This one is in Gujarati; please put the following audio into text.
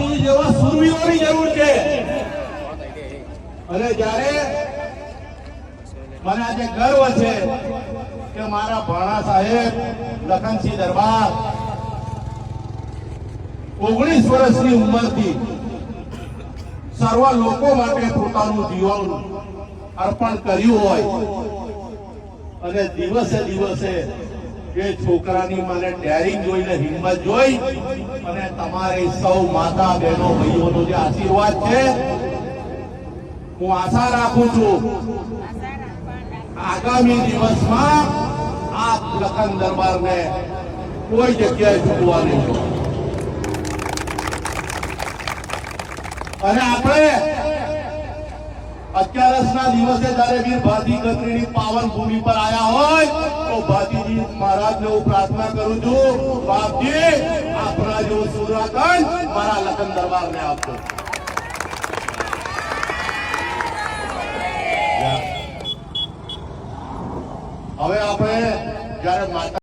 બાપુજી જેવા સુરવીઓની જરૂર છે. અને જ્યારે મને આજે ગર્વ છે કે મારા ભાણા સાહેબ, લખનસિંહ દરબાર ઓગણીસ વર્ષની ઉંમરથી સર્વ લોકો માટે પોતાનું જીવન અર્પણ કર્યું હોય અને દિવસે દિવસે એ છોકરાની મને ડેરિંગ જોઈને હિંમત જોઈ અને તમારી સૌ માતા બહેનો ભાઈઓનો જે આશીર્વાદ છે, હું આશા રાખું છું આગામી દિવસમાં આપ લખન દરબારને કોઈ જગ્યાએ ચૂકવા નહીં. અને આપણે અગિયારસના દિવસે જયારે વીર ભારતી પાવન ભૂમિ પર આવ્યા હોય, તો ભાતીજી મહારાજને હું પ્રાર્થના કરું છું, બાપજી આપણા જેવો સુરાકંડ મારા લખન દરબારને આપજો. હવે આપણે જયારે માતા